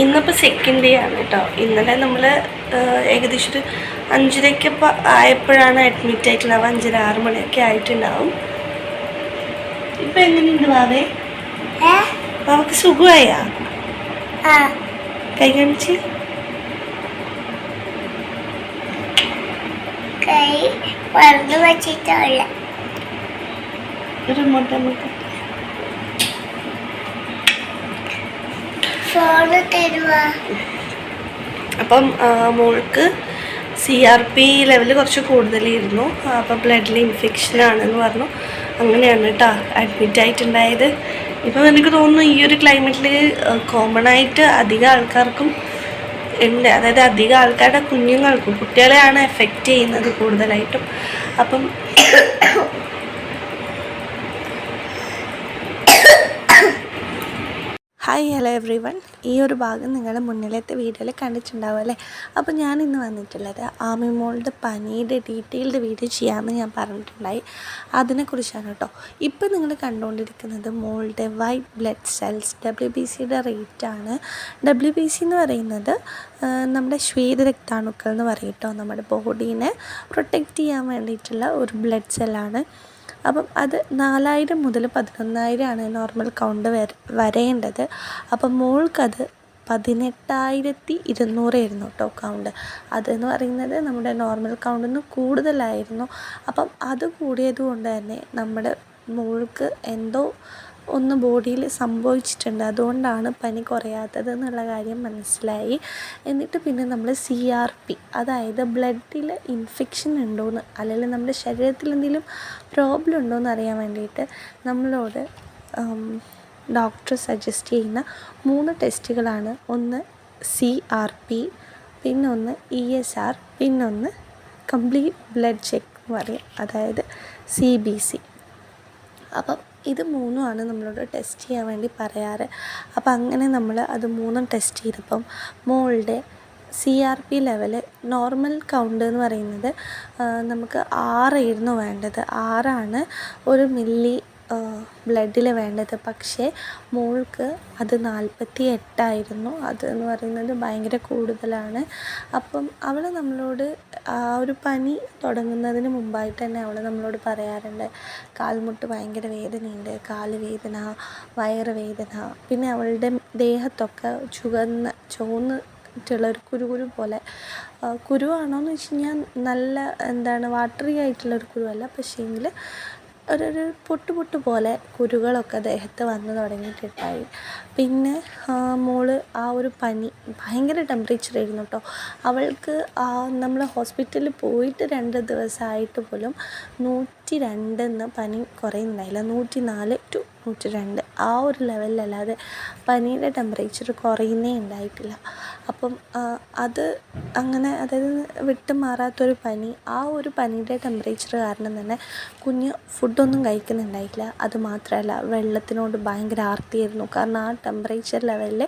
ഇന്നിപ്പോൾ second day ആണ് കേട്ടോ ഇന്നലെ നമ്മൾ ഏകദേശം ഒരു അഞ്ചരയ്ക്ക് ആയപ്പോഴാണ് അഡ്മിറ്റ് ആയിട്ടുണ്ടാവുക അഞ്ചര ആറ് മണിയൊക്കെ ആയിട്ടുണ്ടാവും. ഇപ്പം എങ്ങനെയുണ്ട് ബാബേ? ബാബക്ക് സുഖമായാ? കൈ കാണിച്ച്. കൈ വച്ചിട്ടുള്ള ഒരു മുട്ട മുട്ട. അപ്പം മോൾക്ക് സി ആർ പി ലെവൽ കുറച്ച് കൂടുതലായിരുന്നു അപ്പം ബ്ലഡിൽ ഇൻഫെക്ഷൻ ആണെന്ന് പറഞ്ഞു. അങ്ങനെയാണ് കേട്ടോ അഡ്മിറ്റ് ആയിട്ടുണ്ടായത്. ഇപ്പം എനിക്ക് തോന്നുന്നു ഈ ഒരു ക്ലൈമറ്റിൽ കോമൺ ആയിട്ട് അധികം ആൾക്കാർക്കും ഉണ്ട്. അതായത് അധികം ആൾക്കാരുടെ കുഞ്ഞുങ്ങൾക്കും കുട്ടികളെയാണ് എഫക്റ്റ് ചെയ്യുന്നത് കൂടുതലായിട്ടും. അപ്പം ഹായ് ഹലോ എവ്രി വൺ ഈ ഒരു ഭാഗം നിങ്ങളുടെ മുന്നിലത്തെ വീഡിയോയിൽ കണ്ടിട്ടുണ്ടാവും അല്ലേ? അപ്പോൾ ഞാൻ ഇന്ന് വന്നിട്ടുള്ളത് ആമി മോളുടെ പനിയുടെ ഡീറ്റെയിൽഡ് വീഡിയോ ചെയ്യാമെന്ന് ഞാൻ പറഞ്ഞിട്ടുണ്ടായി. അതിനെക്കുറിച്ചാണ് കേട്ടോ. ഇപ്പോൾ നിങ്ങൾ കണ്ടുകൊണ്ടിരിക്കുന്നത് മോളുടെ white blood cells W B സിയുടെ റേറ്റാണ് ഡബ്ല്യു ബി സി എന്ന് പറയുന്നത് നമ്മുടെ നമ്മുടെ ശ്വേതരക്താണുക്കൾ എന്ന് പറയും കേട്ടോ. നമ്മുടെ ബോഡീനെ പ്രൊട്ടക്റ്റ് ചെയ്യാൻ വേണ്ടിയിട്ടുള്ള ഒരു ബ്ലഡ് സെല്ലാണ് അപ്പം അത് നാലായിരം മുതൽ പതിനൊന്നായിരമാണ് നോർമൽ കൗണ്ട് വര വരേണ്ടത്. അപ്പം മോൾക്കത് പതിനെട്ടായിരത്തി ഇരുന്നൂറായിരുന്നു കേട്ടോ കൗണ്ട് അതെന്ന് പറയുന്നത് നമ്മുടെ നോർമൽ കൗണ്ടിൽ നിന്ന് കൂടുതലായിരുന്നു. അപ്പം അത് കൂടിയത് കൊണ്ട് തന്നെ നമ്മുടെ മോൾക്ക് എന്തോ ഒന്ന് ബോഡിയിൽ സംഭവിച്ചിട്ടുണ്ട്. അതുകൊണ്ടാണ് പനി കുറയാത്തത് എന്നുള്ള കാര്യം മനസ്സിലായി. എന്നിട്ട് പിന്നെ നമ്മൾ സി ആർ പി അതായത് ബ്ലഡിൽ ഇൻഫെക്ഷൻ ഉണ്ടോയെന്ന് അല്ലെങ്കിൽ നമ്മുടെ ശരീരത്തിൽ എന്തെങ്കിലും പ്രോബ്ലം ഉണ്ടോയെന്ന് അറിയാൻ വേണ്ടിയിട്ട് നമ്മളോട് ഡോക്ടർ സജസ്റ്റ് ചെയ്യുന്ന മൂന്ന് ടെസ്റ്റുകളാണ്. ഒന്ന് സി ആർ പി പിന്നൊന്ന് ഇ എസ് ആർ പിന്നൊന്ന് കംപ്ലീറ്റ് ബ്ലഡ് ചെക്ക് എന്ന് പറയും. അതായത് സി ബി സി അപ്പം ഇത് മൂന്നുമാണ് നമ്മളോട് ടെസ്റ്റ് ചെയ്യാൻ വേണ്ടി പറയാറ്. അപ്പം അങ്ങനെ നമ്മൾ അത് മൂന്നും ടെസ്റ്റ് ചെയ്തപ്പം മോളുടെ C R P level normal count എന്ന് പറയുന്നത് നമുക്ക് ആറായിരുന്നു വേണ്ടത്. ആറാണ് ഒരു മില്ലി ബ്ലഡിൽ വേണ്ടത്. പക്ഷേ മോൾക്ക് അത് നാൽപ്പത്തി എട്ടായിരുന്നു അത് എന്ന് പറയുന്നത് ഭയങ്കര കൂടുതലാണ്. അപ്പം അവൾ നമ്മളോട് ആ ഒരു പനി തുടങ്ങുന്നതിന് മുമ്പായിട്ട് തന്നെ അവൾ നമ്മളോട് പറയാറുണ്ട്. കാൽമുട്ട് ഭയങ്കര വേദനയുണ്ട്. കാൽ വേദന വയറ് വേദന പിന്നെ അവളുടെ ദേഹത്തൊക്കെ ചുവന്ന ചുവന്ന് ട്ടുള്ള ഒരു കുരു കുരു പോലെ. കുരുവാണോ കുരുവാണോന്ന് വെച്ച് കഴിഞ്ഞാൽ നല്ല എന്താണ് വാട്ടറി ആയിട്ടുള്ള ഒരു കുരുവല്ല. പക്ഷേങ്കിൽ ഒരു പൊട്ട് പൊട്ട് പോലെ കുരുകളൊക്കെ ദേഹത്ത് വന്ന് തുടങ്ങിയിട്ടുണ്ടായി പിന്നെ ആ, മോൾ ആ ഒരു പനി ഭയങ്കര ടെമ്പറേച്ചർ ആയിരുന്നു കേട്ടോ അവൾക്ക് നമ്മൾ ഹോസ്പിറ്റലിൽ പോയിട്ട് രണ്ട് ദിവസമായിട്ട് പോലും നൂറ്റി രണ്ടെന്ന് പനി കുറയുന്നുണ്ടായില്ല നൂറ്റി നാല് ടു നൂറ്റി രണ്ട് ആ ഒരു ലെവലിലല്ലാതെ പനിയുടെ ടെമ്പറേച്ചർ കുറയുന്നേ ഉണ്ടായിട്ടില്ല. അപ്പം അത് അങ്ങനെ അതായത് വിട്ട് മാറാത്തൊരു പനി ആ ഒരു പനിയുടെ ടെമ്പറേച്ചർ കാരണം തന്നെ കുഞ്ഞ് ഫുഡൊന്നും കഴിക്കുന്നുണ്ടായിട്ടില്ല അത് മാത്രമല്ല വെള്ളത്തിനോട് ഭയങ്കര ആർത്തിയായിരുന്നു. കാരണം ആ ടെമ്പറേച്ചർ ലെവലിൽ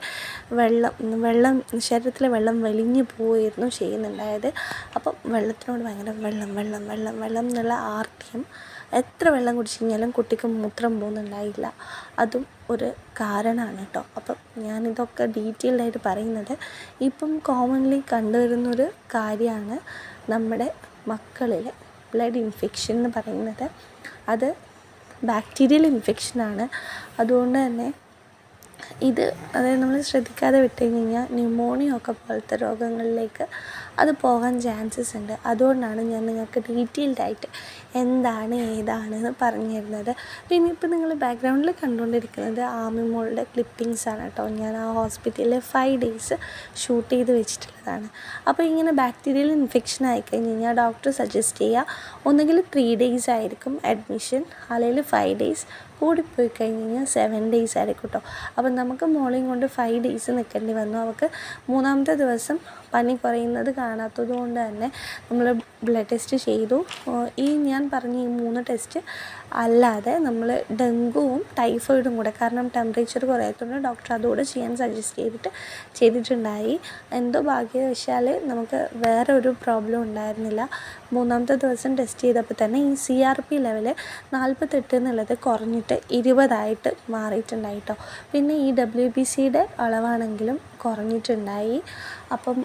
വെള്ളം വെള്ളം ശരീരത്തിലെ വെള്ളം വലിഞ്ഞു പോവുമായിരുന്നു ചെയ്യുന്നുണ്ടായത്. അപ്പം വെള്ളത്തിനോട് ഭയങ്കര വെള്ളം വെള്ളം വെള്ളം വെള്ളം എന്നുള്ള ആർത്തിയും എത്ര വെള്ളം കുടിച്ചു കഴിഞ്ഞാലും കുട്ടിക്ക് മൂത്രം പോകുന്നുണ്ടായില്ല. അതും ഒരു കാരണമാണ് കേട്ടോ. അപ്പം ഞാനിതൊക്കെ ഡീറ്റെയിൽഡായിട്ട് പറയുന്നത് ഇപ്പം കോമൺലി കണ്ടുവരുന്നൊരു കാര്യമാണ് നമ്മുടെ മക്കളിൽ ബ്ലഡ് ഇൻഫെക്ഷൻ എന്ന് പറയുന്നത്. അത് ബാക്ടീരിയൽ ഇൻഫെക്ഷനാണ് അതുകൊണ്ട് തന്നെ ഇത് അതായത് നമ്മൾ ശ്രദ്ധിക്കാതെ വിട്ട് കഴിഞ്ഞാൽ ന്യൂമോണിയ ഒക്കെ പോലത്തെ രോഗങ്ങളിലേക്ക് അത് പോകാൻ ചാൻസസ് ഉണ്ട്. അതുകൊണ്ടാണ് ഞാൻ നിങ്ങൾക്ക് ഡീറ്റെയിൽഡ് ആയിട്ട് എന്താണ് ഏതാണ് എന്ന് പറഞ്ഞു തരുന്നത്. പിന്നെ ഇപ്പോൾ നിങ്ങൾ ബാക്ക്ഗ്രൗണ്ടിൽ കണ്ടുകൊണ്ടിരിക്കുന്നത് ആമി ആമിമോളുടെ ക്ലിപ്പിങ്സ് ആണ് കേട്ടോ. ഞാൻ ആ ഹോസ്പിറ്റലിൽ ഫൈവ് ഡേയ്സ് ഷൂട്ട് ചെയ്ത് വെച്ചിട്ടുള്ളതാണ്. അപ്പോൾ ഇങ്ങനെ ബാക്ടീരിയൽ ഇൻഫെക്ഷൻ ആയിക്കഴിഞ്ഞ് കഴിഞ്ഞാൽ ഡോക്ടർ സജസ്റ്റ് ചെയ്യുക ഒന്നുകിൽ ത്രീ ഡേയ്സ് ആയിരിക്കും അഡ്മിഷൻ അല്ലെങ്കിൽ ഫൈവ് ഡേയ്സ് കൂടിപ്പോയി കഴിഞ്ഞ് കഴിഞ്ഞാൽ സെവൻ ഡേയ്സ് ആയിരിക്കും കേട്ടോ അപ്പം നമുക്ക് മോളെയും കൊണ്ട് ഫൈവ് ഡേയ്സ് നിൽക്കേണ്ടി വന്നു. അവൾക്ക് മൂന്നാമത്തെ ദിവസം പനി കുറയുന്നത് കാണാത്തത് കൊണ്ട് തന്നെ നമ്മൾ ബ്ലഡ് ടെസ്റ്റ് ചെയ്തു. ഈ ഞാൻ പറഞ്ഞ ഈ മൂന്ന് ടെസ്റ്റ് അല്ലാതെ നമ്മൾ ഡെങ്കുവും ടൈഫോയിഡും കൂടെ കാരണം ടെമ്പറേച്ചർ കുറയാത്തതുകൊണ്ട് ഡോക്ടർ അതുകൂടെ ചെയ്യാൻ സജസ്റ്റ് ചെയ്തിട്ട് ചെയ്തിട്ടുണ്ടായി. എന്തോ ഭാഗ്യവശാൽ നമുക്ക് വേറെ ഒരു പ്രോബ്ലം ഉണ്ടായിരുന്നില്ല. മൂന്നാമത്തെ ദിവസം ടെസ്റ്റ് ചെയ്തപ്പോൾ തന്നെ ഈ സി ആർ പി ലെവൽ നാൽപ്പത്തെട്ട് എന്നുള്ളത് കുറഞ്ഞിട്ട് ഇരുപതായിട്ട് മാറിയിട്ടുണ്ടായി കേട്ടോ പിന്നെ ഈ ഡബ്ല്യു ബി സിയുടെ അളവാണെങ്കിലും കുറഞ്ഞിട്ടുണ്ടായി. അപ്പം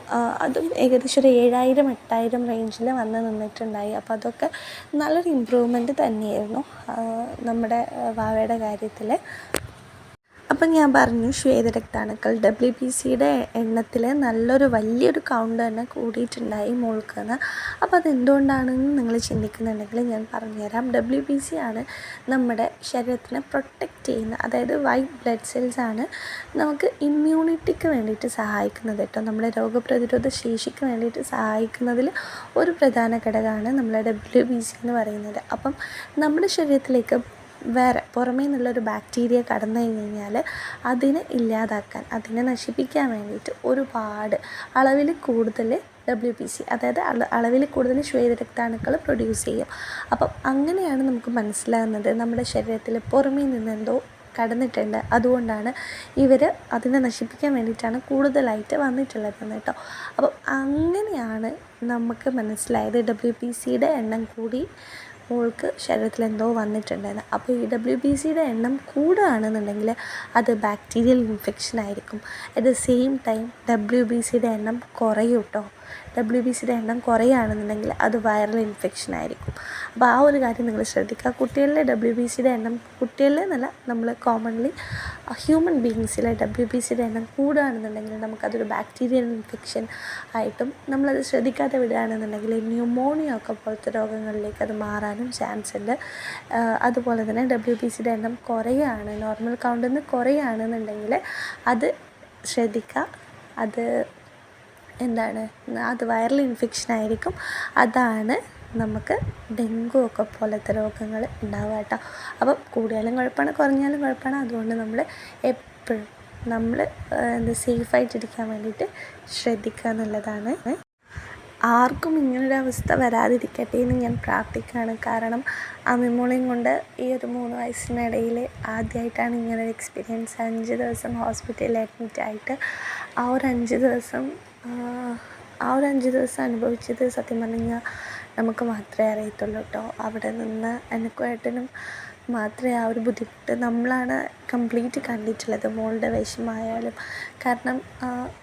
അതും ഏകദേശം ഒരു ഏഴായിരം എട്ടായിരം റേഞ്ചിൽ വന്ന് നിന്നിട്ടുണ്ടായി. അപ്പോൾ അതൊക്കെ നല്ലൊരു ഇമ്പ്രൂവ്മെന്റ് തന്നെയായിരുന്നു. നമ്മുടെ വാവയുടെ കാര്യത്തിൽ അപ്പം ഞാൻ പറഞ്ഞു ശ്വേതരക്താണുക്കൾ ഡബ്ല്യു ബി സിയുടെ എണ്ണത്തിൽ നല്ലൊരു വലിയൊരു കൗണ്ട് തന്നെ കൂടിയിട്ടുണ്ടായി മോൾക്കെന്ന്. അപ്പോൾ അതെന്തുകൊണ്ടാണെന്ന് നിങ്ങൾ ചിന്തിക്കുന്നുണ്ടെങ്കിൽ ഞാൻ പറഞ്ഞുതരാം. ഡബ്ല്യു ബി സി ആണ് നമ്മുടെ ശരീരത്തിനെ പ്രൊട്ടക്റ്റ് ചെയ്യുന്ന അതായത് വൈറ്റ് ബ്ലഡ് സെൽസ് ആണ് നമുക്ക് ഇമ്മ്യൂണിറ്റിക്ക് വേണ്ടിയിട്ട് സഹായിക്കുന്നത് കേട്ടോ. നമ്മുടെ രോഗപ്രതിരോധ ശേഷിക്ക് വേണ്ടിയിട്ട് സഹായിക്കുന്നതിൽ ഒരു പ്രധാന ഘടകമാണ് നമ്മളെ ഡബ്ല്യു ബി സി എന്ന് പറയുന്നത്. അപ്പം നമ്മുടെ ശരീരത്തിലേക്ക് വേറെ പുറമേ നിന്നുള്ളൊരു ബാക്ടീരിയ കടന്നു കഴിഞ്ഞ് കഴിഞ്ഞാൽ അതിനെ ഇല്ലാതാക്കാൻ അതിനെ നശിപ്പിക്കാൻ വേണ്ടിയിട്ട് ഒരുപാട് അളവിൽ കൂടുതൽ ഡബ്ല്യു പി സി അതായത് അള അളവിൽ കൂടുതൽ ശ്വേതരക്താണുക്കൾ പ്രൊഡ്യൂസ് ചെയ്യും. അപ്പം അങ്ങനെയാണ് നമുക്ക് മനസ്സിലാകുന്നത് നമ്മുടെ ശരീരത്തിൽ പുറമേ നിന്ന് എന്തോ കടന്നിട്ടുണ്ട്. അതുകൊണ്ടാണ് ഇവർ അതിനെ നശിപ്പിക്കാൻ വേണ്ടിയിട്ടാണ് കൂടുതലായിട്ട് വന്നിട്ടുള്ളതെന്ന് കേട്ടോ. അപ്പം അങ്ങനെയാണ് നമുക്ക് മനസ്സിലായത് ഡബ്ല്യു പി സിയുടെ എണ്ണം കൂടി മോൾക്ക് ശരീരത്തിൽ എന്തോ വന്നിട്ടുണ്ടായിരുന്നു അപ്പോൾ ഈ ഡബ്ല്യു ബി സിയുടെ എണ്ണം കൂടുകയാണെന്നുണ്ടെങ്കിൽ അത് ബാക്ടീരിയൽ ഇൻഫെക്ഷൻ ആയിരിക്കും. At the same time W B സിയുടെ എണ്ണം കുറയും കേട്ടോ ഡബ്ല്യു ബി സിയുടെ എണ്ണം കുറയുകയാണെന്നുണ്ടെങ്കിൽ അത് വൈറൽ ഇൻഫെക്ഷൻ ആയിരിക്കും. അപ്പോൾ ആ ഒരു കാര്യം നിങ്ങൾ ശ്രദ്ധിക്കുക. കുട്ടികളിലെ ഡബ്ല്യു ബി സിയുടെ എണ്ണം കുട്ടികളിലെ എന്നല്ല നമ്മൾ കോമൺലി ഹ്യൂമൻ ബീങ്സിലെ ഡബ്ല്യു ബി സിയുടെ എണ്ണം കൂടുകയാണെന്നുണ്ടെങ്കിൽ നമുക്കതൊരു ബാക്ടീരിയൽ ഇൻഫെക്ഷൻ ആയിട്ടും നമ്മളത് ശ്രദ്ധിക്കാതെ വിടുകയാണെന്നുണ്ടെങ്കിൽ ന്യൂമോണിയ ഒക്കെ പോലത്തെ രോഗങ്ങളിലേക്ക് അത് മാറാനും ചാൻസ് ഉണ്ട്. അതുപോലെ തന്നെ ഡബ്ല്യു ബി സിയുടെ എണ്ണം കുറയുകയാണ് നോർമൽ കൗണ്ടിൽ നിന്ന് കുറയുകയാണെന്നുണ്ടെങ്കിൽ അത് ശ്രദ്ധിക്കുക. അത് എന്താണ്? അത് വൈറൽ ഇൻഫെക്ഷൻ ആയിരിക്കും. അതാണ് നമുക്ക് ഡെങ്കു ഒക്കെ പോലത്തെ രോഗങ്ങൾ ഉണ്ടാവുക കേട്ടോ. അപ്പം കൂടിയാലും കുഴപ്പമാണ് കുറഞ്ഞാലും കുഴപ്പമാണ്. അതുകൊണ്ട് നമ്മൾ എപ്പോഴും നമ്മൾ എന്താ സേഫായിട്ടിരിക്കാൻ വേണ്ടിയിട്ട് ശ്രദ്ധിക്കുക എന്നുള്ളതാണ്. ആർക്കും ഇങ്ങനൊരു അവസ്ഥ വരാതിരിക്കട്ടെ എന്ന് ഞാൻ പ്രാർത്ഥിക്കുകയാണ്. കാരണം അമ്മിമോളെയും കൊണ്ട് ഈ ഒരു മൂന്ന് വയസ്സിനിടയിൽ ആദ്യമായിട്ടാണ് ഇങ്ങനൊരു എക്സ്പീരിയൻസ് അഞ്ച് ദിവസം ഹോസ്പിറ്റലിൽ അഡ്മിറ്റ് ആയിട്ട് ആ ഒരു അഞ്ച് ദിവസം ആ, ഒരു അഞ്ച് ദിവസം അനുഭവിച്ചത് സത്യം പറഞ്ഞു കഴിഞ്ഞാൽ നമുക്ക് മാത്രമേ അറിയത്തുള്ളൂ കേട്ടോ. അവിടെ നിന്ന് എനിക്കും ഏട്ടനും മാത്രമേ ആ ഒരു ബുദ്ധിമുട്ട് നമ്മളാണ് കംപ്ലീറ്റ് കണ്ടിട്ടുള്ളത്. മോളുടെ വിഷമായാലും കാരണം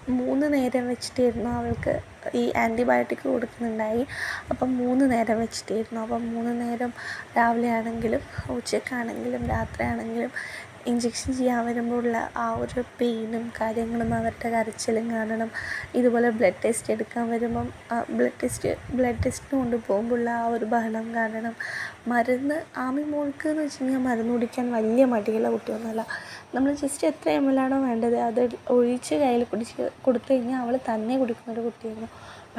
മൂന്ന് നേരം വെച്ചിട്ടായിരുന്നു അവൾക്ക് ഈ ആന്റിബയോട്ടിക് കൊടുക്കുന്നുണ്ടായി. അപ്പം മൂന്ന് നേരം വെച്ചിട്ടായിരുന്നു. അപ്പം മൂന്ന് നേരം രാവിലെ ആണെങ്കിലും ഉച്ചക്കാണെങ്കിലും രാത്രിയാണെങ്കിലും ഇഞ്ചെക്ഷൻ ചെയ്യാൻ വരുമ്പോഴുള്ള ആ ഒരു പെയിനും കാര്യങ്ങളും അവരുടെ കരച്ചിലും കാണണം. ഇതുപോലെ ബ്ലഡ് ടെസ്റ്റ് എടുക്കാൻ വരുമ്പം ബ്ലഡ് ടെസ്റ്റ് ബ്ലഡ് ടെസ്റ്റിന് കൊണ്ട് പോകുമ്പോഴുള്ള ആ ഒരു ബഹളം കാരണം മരുന്ന് ആമി മോൾക്ക് എന്ന് വെച്ച് കഴിഞ്ഞാൽ മരുന്ന് കുടിക്കാൻ വലിയ മടിയുള്ള കുട്ടിയൊന്നുമല്ല. നമ്മൾ ജസ്റ്റ് എത്ര എം എൽ ആണോ വേണ്ടത് അത് ഒഴിച്ച് കയ്യിൽ കുടിച്ച് കൊടുത്തു കഴിഞ്ഞാൽ അവൾ തന്നെ കുടിക്കുന്നൊരു കുട്ടിയായിരുന്നു.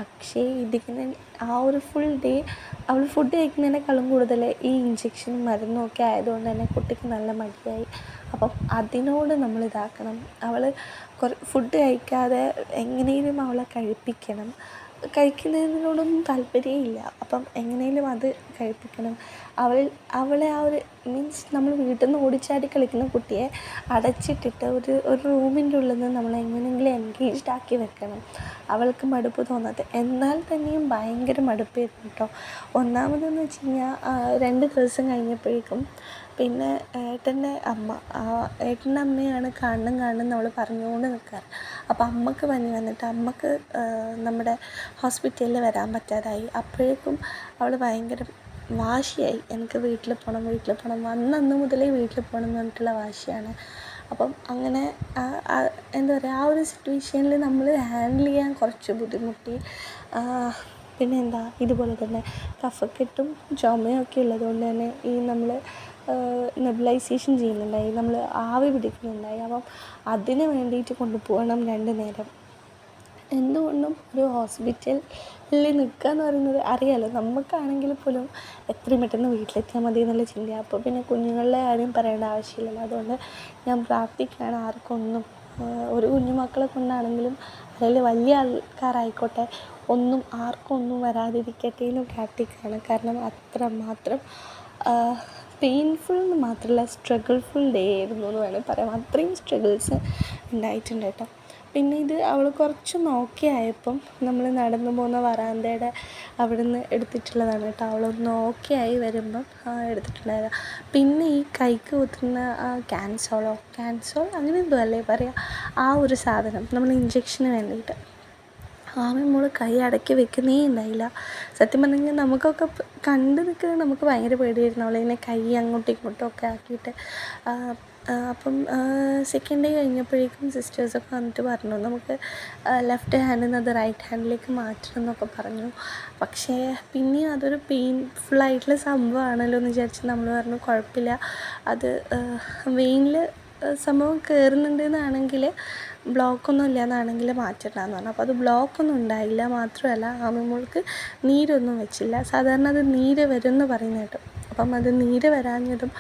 പക്ഷേ ഇതിങ്ങനെ ആ ഒരു ഫുൾ ഡേ അവൾ ഫുഡ് കഴിക്കുന്നതിനേക്കാളും കൂടുതൽ ഈ ഇഞ്ചെക്ഷനും മരുന്നും ഒക്കെ ആയതുകൊണ്ട് തന്നെ കുട്ടിക്ക് നല്ല മടിയായി. അപ്പം അതിനോട് നമ്മൾ ഇതാക്കണം. അവൾ കുറേ ഫുഡ് കഴിക്കാതെ എങ്ങനെയും അവളെ കഴിപ്പിക്കണം. കഴിക്കുന്നതിനോടൊന്നും താല്പര്യമില്ല. അപ്പം എങ്ങനെയും അത് കഴിപ്പിക്കണം. അവൾ അവളെ ആ ഒരു മീൻസ് നമ്മൾ വീട്ടിൽ നിന്ന് ഓടിച്ചാടി കളിക്കുന്ന കുട്ടിയെ അടച്ചിട്ടിട്ട് ഒരു ഒരു റൂമിന്റെ ഉള്ളിൽ നിന്ന് നമ്മൾ എങ്ങനെയെങ്കിലും എൻഗേജ്ഡ് ആക്കി വെക്കണം. അവൾക്ക് മടുപ്പ് തോന്നാതെ എന്നാൽ തന്നെയും ഭയങ്കര മടുപ്പായിരുന്നു കേട്ടോ. ഒന്നാമതെന്ന് വെച്ച് കഴിഞ്ഞാൽ രണ്ട് ദിവസം കഴിഞ്ഞപ്പോഴേക്കും പിന്നെ ഏട്ടന്റെ അമ്മ ഏട്ടന്റെ അമ്മയാണ് കാണണം കാണണം നമ്മൾ പറഞ്ഞുകൊണ്ട് നിൽക്കാറ്. അപ്പോൾ അമ്മയ്ക്ക് പനി വന്നിട്ട് അമ്മയ്ക്ക് നമ്മുടെ ഹോസ്പിറ്റലിൽ വരാൻ പറ്റാതായി. അപ്പോഴേക്കും അവൾ ഭയങ്കര വാശിയായി. എനിക്ക് വീട്ടിൽ പോകണം വീട്ടിൽ പോകണം വന്ന അന്ന് മുതലേ വീട്ടിൽ പോകണം എന്ന് പറഞ്ഞിട്ടുള്ള വാശിയാണ്. അപ്പം അങ്ങനെ എന്താ പറയുക ആ ഒരു സിറ്റുവേഷനിൽ നമ്മൾ ഹാൻഡിൽ ചെയ്യാൻ കുറച്ച് ബുദ്ധിമുട്ടി. പിന്നെ എന്താ ഇതുപോലെ തന്നെ കഫക്കെട്ടും ചുമയും ഒക്കെ ഉള്ളതുകൊണ്ട് തന്നെ ഈ നമ്മൾ നെബിലൈസേഷൻ ചെയ്യുന്നുണ്ടായി. നമ്മൾ ആവി പിടിക്കുന്നുണ്ടായി. അപ്പം അതിന് വേണ്ടിയിട്ട് കൊണ്ടുപോകണം രണ്ട് നേരം. എന്തുകൊണ്ടും ഒരു ഹോസ്പിറ്റലിൽ നിൽക്കുക എന്ന് പറയുന്നത് അറിയാമല്ലോ നമുക്കാണെങ്കിൽ പോലും എത്രയും പെട്ടെന്ന് വീട്ടിലെത്തിയാൽ മതി എന്നുള്ള ചിന്തയാണ് അപ്പോൾ പിന്നെ കുഞ്ഞുങ്ങളുടെ കാര്യം പറയേണ്ട ആവശ്യമില്ലല്ലോ. അതുകൊണ്ട് ഞാൻ പ്രാർത്ഥിക്കുകയാണ് ആർക്കൊന്നും. ഒരു കുഞ്ഞു മക്കളെ കൊണ്ടാണെങ്കിലും അല്ലെങ്കിൽ വലിയ ആൾക്കാരായിക്കോട്ടെ ഒന്നും ആർക്കും ഒന്നും വരാതിരിക്കട്ടെ എന്ന് പ്രാർത്ഥിക്കുകയാണ്. കാരണം അത്രമാത്രം പെയിൻഫുൾ എന്ന് മാത്രമല്ല സ്ട്രഗിൾഫുൾ ഡേ ആയിരുന്നു എന്ന് വേണമെങ്കിൽ പറയാം. അത്രയും സ്ട്രഗിൾസ് ഉണ്ടായിട്ടുണ്ട് കേട്ടോ. പിന്നെ ഇത് അവൾ കുറച്ച് നോക്കി ആയപ്പം നമ്മൾ നടന്നു പോകുന്ന വറാന്തയുടെ അവിടെ നിന്ന് എടുത്തിട്ടുള്ളതാണ് കേട്ടോ. അവളൊന്ന് നോക്കിയായി ആയി വരുമ്പം ആ, എടുത്തിട്ടുണ്ടായിരുന്നു പിന്നെ ഈ കൈക്ക് കുത്തുന്ന ക്യാൻസോളോ ക്യാൻസോൾ അങ്ങനെ എന്തോ അല്ലേ പറയുക ആ ഒരു സാധനം നമ്മൾ ഇഞ്ചെക്ഷന് വേണ്ടിയിട്ട്. ആമി മോൾ കൈ അടക്കി വെക്കുന്നേ ഉണ്ടായില്ല. സത്യം പറഞ്ഞെങ്കിൽ നമുക്കൊക്കെ കണ്ട് നിൽക്കുന്നത് നമുക്ക് ഭയങ്കര പേടിയായിരുന്നു. അവളിങ്ങനെ കൈ അങ്ങോട്ടും ഇങ്ങോട്ടും ഒക്കെ ആക്കിയിട്ട്. അപ്പം സെക്കൻഡ് ഡേ കഴിഞ്ഞപ്പോഴേക്കും സിസ്റ്റേഴ്സൊക്കെ വന്നിട്ട് പറഞ്ഞു നമുക്ക് ലെഫ്റ്റ് ഹാൻഡിൽ നിന്ന് അത് റൈറ്റ് ഹാൻഡിലേക്ക് മാറ്റണം എന്നൊക്കെ പറഞ്ഞു. പക്ഷേ പിന്നെ അതൊരു പെയിൻഫുള്ളായിട്ടുള്ള സംഭവമാണല്ലോ എന്ന് വിചാരിച്ച് നമ്മൾ പറഞ്ഞു കുഴപ്പമില്ല. അത് വെയിനിൽ സംഭവം കയറുന്നുണ്ട് എന്നാണെങ്കിൽ ബ്ലോക്കൊന്നും ഇല്ല എന്നാണെങ്കിൽ മാറ്റണ്ടെന്ന് പറഞ്ഞു. അപ്പോൾ അത് ബ്ലോക്കൊന്നും ഉണ്ടായില്ല. മാത്രമല്ല ആമിമോൾക്ക് നീരൊന്നും വെച്ചില്ല. സാധാരണ അത് നീര് വരും എന്ന് പറയുന്ന കേട്ടോ. അപ്പം അത് നീര് വരാഞ്ഞതും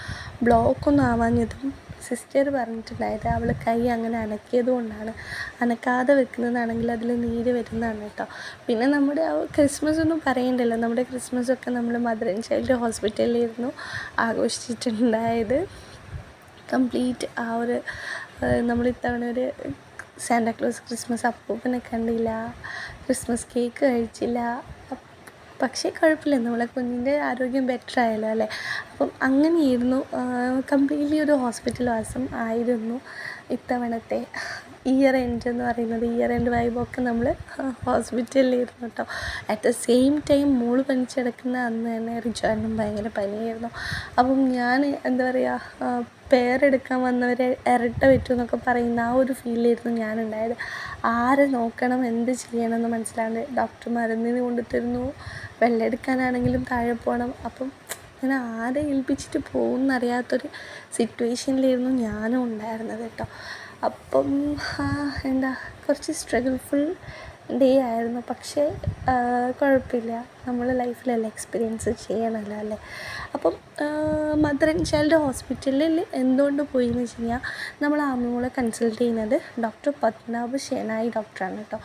ബ്ലോക്കൊന്നും ആവാഞ്ഞതും സിസ്റ്റർ പറഞ്ഞിട്ടുണ്ടായത് അവൾ കൈ അങ്ങനെ അനക്കിയത് കൊണ്ടാണ്. അനക്കാതെ വെക്കുന്നതാണെങ്കിൽ അതിൽ നീര് വരുന്നതാണ് കേട്ടോ. പിന്നെ നമ്മുടെ ആ ക്രിസ്മസ് ഒന്നും പറയണ്ടല്ലോ. നമ്മുടെ ക്രിസ്മസ് ഒക്കെ നമ്മൾ മദർ ആൻഡ് ചൈൽഡ് ഹോസ്പിറ്റലിലിരുന്നു ആഘോഷിച്ചിട്ടുണ്ടായത്. കംപ്ലീറ്റ് ആ ഒരു നമ്മൾ ഇത്തവണ ഒരു സാന്റാക്ലോസ് ക്രിസ്മസ് അപ്പൂപ്പനെ കണ്ടില്ല. ക്രിസ്മസ് കേക്ക് കഴിച്ചില്ല. പക്ഷേ കുഴപ്പമില്ല. നമ്മളെ കുഞ്ഞിന്റെ ആരോഗ്യം ബെറ്റർ ആയല്ലോ അല്ലേ? അപ്പം അങ്ങനെയായിരുന്നു കംപ്ലീറ്റ്ലി ഒരു ഹോസ്പിറ്റൽ വാസം ആയിരുന്നു ഇത്തവണത്തെ ഇയർ എൻഡ് എന്ന് പറയുന്നത്. ഇയർ എൻഡ് വൈബൊക്കെ നമ്മൾ ഹോസ്പിറ്റലിലായിരുന്നു കേട്ടോ അറ്റ് ദ സെയിം ടൈം മോൾ പനിച്ചെടുക്കുന്ന അന്ന് തന്നെ റിജാനും ഭയങ്കര പനിയായിരുന്നു. അപ്പം ഞാൻ എന്താ പറയുക പേരെടുക്കാൻ വന്നവരെ ഇരട്ട പറ്റും എന്നൊക്കെ പറയുന്ന ആ ഒരു ഫീലായിരുന്നു ഞാനുണ്ടായത്. ആരെ നോക്കണം എന്ത് ചെയ്യണമെന്ന് മനസ്സിലാണ്ട് ഡോക്ടർ മരുന്നിന് കൊണ്ടുത്തരുന്നു? വെള്ളം എടുക്കാനാണെങ്കിലും താഴെ പോകണം അപ്പം ഞാൻ ആരെ ഏൽപ്പിച്ചിട്ട് പോകുമെന്നറിയാത്തൊരു സിറ്റുവേഷനിലായിരുന്നു ഞാനും ഉണ്ടായിരുന്നത് കേട്ടോ. അപ്പം എന്താ കുറച്ച് സ്ട്രഗിൾഫുൾ ഡേ ആയിരുന്നു. പക്ഷേ കുഴപ്പമില്ല. നമ്മൾ ലൈഫിലല്ല എക്സ്പീരിയൻസ് ചെയ്യണമല്ലോ അല്ലേ? അപ്പം മദർ ആൻഡ് ചൈൽഡ് ഹോസ്പിറ്റലിൽ എന്തുകൊണ്ട് പോയി എന്ന് വെച്ച് കഴിഞ്ഞാൽ നമ്മൾ ആമിമോളെ കൺസൾട്ട് ചെയ്യുന്നത് ഡോക്ടർ പത്മനാഭ് ഷെനായി ഡോക്ടറാണ് കേട്ടോ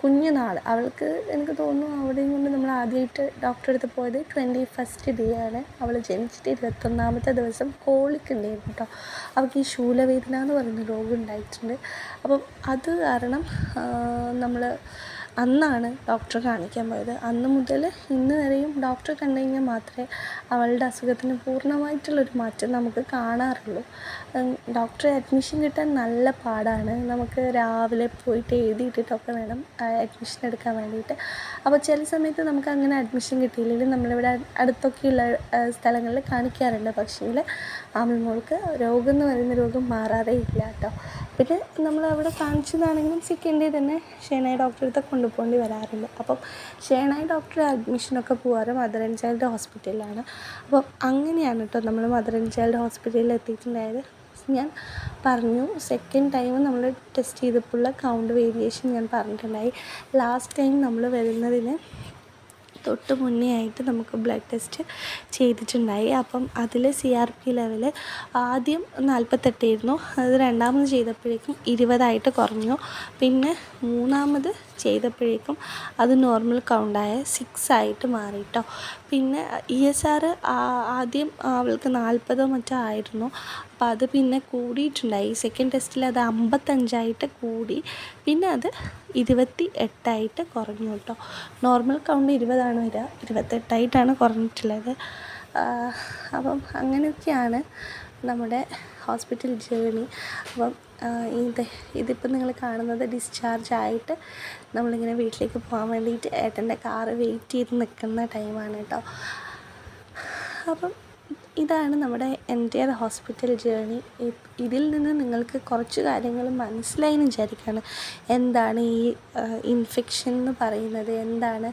കുഞ്ഞുനാൾ അവൾക്ക് എനിക്ക് തോന്നുന്നു അവിടെയും കൊണ്ട് നമ്മൾ ആദ്യമായിട്ട് ഡോക്ടറെ അടുത്ത് പോയത് ട്വന്റി ഫസ്റ്റ് ഡേ ആണ്. അവൾ ജനിച്ചിട്ട് ഇരുപത്തൊന്നാമത്തെ ദിവസം കോളിക്ക് ഉണ്ടായിരുന്നു കേട്ടോ അവൾക്ക് ഈ ശൂലവേദന എന്ന് പറയുന്ന രോഗം ഉണ്ടായിട്ടുണ്ട്. അപ്പം അത് കാരണം നമ്മൾ അന്നാണ് ഡോക്ടറെ കാണിക്കാൻ പോയത്. അന്ന് മുതൽ ഇന്ന് വരെയും ഡോക്ടറെ കണ്ടു കഴിഞ്ഞാൽ മാത്രമേ അവളുടെ അസുഖത്തിന് പൂർണമായിട്ടുള്ളൊരു മാറ്റം നമുക്ക് കാണാറുള്ളൂ. ഡോക്ടറെ അഡ്മിഷൻ കിട്ടാൻ നല്ല പാടാണ്. നമുക്ക് രാവിലെ പോയിട്ട് എഴുതിയിട്ടിട്ടൊക്കെ വേണം അഡ്മിഷൻ എടുക്കാൻ വേണ്ടിയിട്ട്. അപ്പോൾ ചില സമയത്ത് നമുക്ക് അങ്ങനെ അഡ്മിഷൻ കിട്ടിയില്ലെങ്കിൽ നമ്മളിവിടെ അടുത്തൊക്കെയുള്ള സ്ഥലങ്ങളിൽ കാണിക്കാറുണ്ട്. പക്ഷേ ആമിമോൾക്ക് രോഗം എന്ന് പറയുന്ന രോഗം മാറാതെ ഇല്ല കേട്ടോ. പിന്നെ നമ്മൾ അവിടെ കാണിച്ചതാണെങ്കിലും സെക്കൻഡ് ഡേ തന്നെ ഷേണായി ഡോക്ടറെ അടുത്ത് കൊണ്ടുപോകേണ്ടി വരാറുണ്ട് അപ്പം ഷേണായി ഡോക്ടറെ അഡ്മിഷനൊക്കെ പോകാറ് മദർ ആൻഡ് ചൈൽഡ് ഹോസ്പിറ്റലിലാണ് അപ്പം അങ്ങനെയാണ് കേട്ടോ നമ്മൾ മദർ ആൻഡ് ചൈൽഡ് ഹോസ്പിറ്റലിൽ എത്തിയിട്ടുണ്ടായത്. ഞാൻ പറഞ്ഞു സെക്കൻഡ് ടൈം നമ്മൾ ടെസ്റ്റ് ചെയ്തപ്പോഴുള്ള കൗണ്ട് വേരിയേഷൻ ഞാൻ പറഞ്ഞിട്ടുണ്ടായി. ലാസ്റ്റ് ടൈം നമ്മൾ വരുന്നതിന് തൊട്ട് മുന്നേ ആയിട്ട് നമുക്ക് ബ്ലഡ് ടെസ്റ്റ് ചെയ്തിട്ടുണ്ടായി. അപ്പം അതിൽ സി ആർ പി ലെവൽ ആദ്യം നാൽപ്പത്തെട്ടായിരുന്നു അത് രണ്ടാമത് ചെയ്തപ്പോഴേക്കും ഇരുപതായിട്ട് കുറഞ്ഞു. പിന്നെ മൂന്നാമത് ചെയ്തപ്പോഴേക്കും അത് നോർമൽ കൗണ്ടായ സിക്സ് ആയിട്ട് മാറി കേട്ടോ പിന്നെ ഇ എസ് ആർ ആദ്യം അവൾക്ക് നാൽപ്പതോ മറ്റോ ആയിരുന്നു. അപ്പോൾ അത് പിന്നെ കൂടിയിട്ടുണ്ടായി. സെക്കൻഡ് ടെസ്റ്റിൽ അത് അമ്പത്തഞ്ചായിട്ട് കൂടി. പിന്നെ അത് ഇരുപത്തി എട്ടായിട്ട് കുറഞ്ഞു കേട്ടോ. നോർമൽ കൗണ്ട് ഇരുപതാണ് വരിക ഇരുപത്തെട്ടായിട്ടാണ് കുറഞ്ഞിട്ടുള്ളത്. അപ്പം അങ്ങനെയൊക്കെയാണ് നമ്മുടെ ഹോസ്പിറ്റൽ ജേണി അപ്പം ഇത് ഇതിപ്പോൾ നിങ്ങൾ കാണുന്നത് ഡിസ്ചാർജ് ആയിട്ട് നമ്മളിങ്ങനെ വീട്ടിലേക്ക് പോകാൻ വേണ്ടിയിട്ട് ഏട്ടന്റെ കാറ് വെയിറ്റ് ചെയ്ത് നിൽക്കുന്ന ടൈമാണ് കേട്ടോ. അപ്പം ഇതാണ് നമ്മുടെ എന്റെ ഹോസ്പിറ്റൽ ജേണി. ഇതിൽ നിന്ന് നിങ്ങൾക്ക് കുറച്ച് കാര്യങ്ങൾ മനസ്സിലായി എന്ന് വിചാരിക്കുകയാണ് എന്താണ് ഈ ഇൻഫെക്ഷൻ എന്ന് പറയുന്നത്? എന്താണ്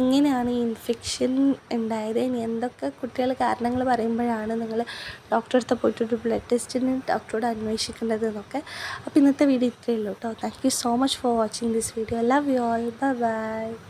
എങ്ങനെയാണ് ഈ ഇൻഫെക്ഷൻ ഉണ്ടായത്? ഇനി എന്തൊക്കെ കുട്ടികൾ കാരണങ്ങൾ പറയുമ്പോഴാണ് നിങ്ങൾ ഡോക്ടറെ അടുത്ത് പോയിട്ടൊരു ബ്ലഡ് ടെസ്റ്റിന് ഡോക്ടറോട് അന്വേഷിക്കേണ്ടത് എന്നൊക്കെ. അപ്പോൾ ഇന്നത്തെ വീഡിയോ ഇത്രയേ ഉള്ളൂ കേട്ടോ. Thank you so much for watching this video love you all bye bye